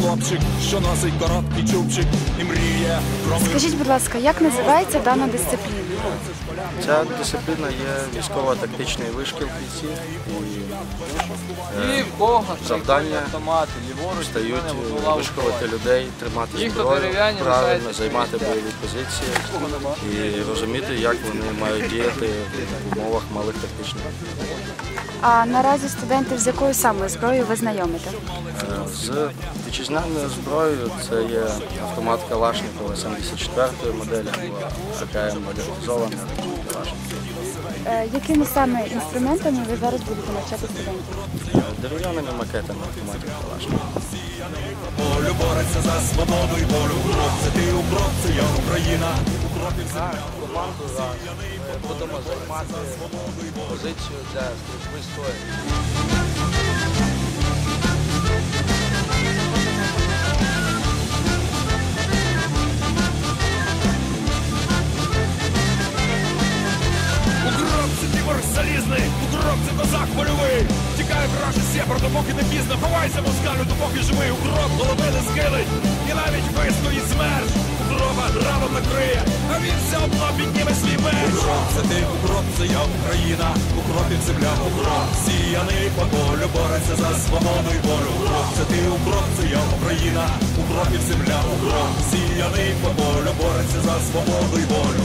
хлопчик, що носить короткий чубчик і мріє про мир. Скажіть, будь ласка, як називається дана дисципліна? Ця дисципліна є військово-тактичний вишкіл бійців і І в кого завдання стають в мене була вишколити людей, тримати зброю, правильно займати бойові позиції і розуміти, як вони мають діяти в умовах малих тактичних. А наразі студентів з якою саме зброєю ви знайомите? З вітчизняною зброєю це є автомат Калашникова 74-ї моделі АКМ модернізована Калашникова. Е, Якими саме інструментами ви зараз будете навчати студентів? Е, Дерев'яними макетами автоматів Калашникова. Бореться за свободу і волю. Хлопці, ти це я Україна. Будемо займати позицію для стрільби. Укроп, це залізний. Укроп, це козак польовий. Тікає враже сєпар, допоки не пізно. Ховайся, москалю, допоки живий. Укроп, голови не схилить. І навіть вистоїть смерть. Накриє, а він все одно підніме свій меч. Укроп, це ти, укроп, це я Україна. Укропів земля, укроп. Сіяний по полю, бореться за свободу і волю. Укроп, це ти, укроп, це я Україна. Укропів земля, укроп. Сіяний по полю, бореться за свободу і волю.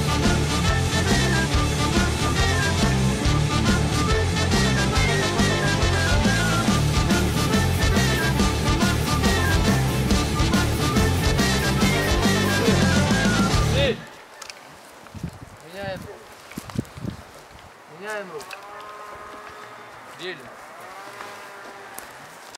Соединяем руки. Делим.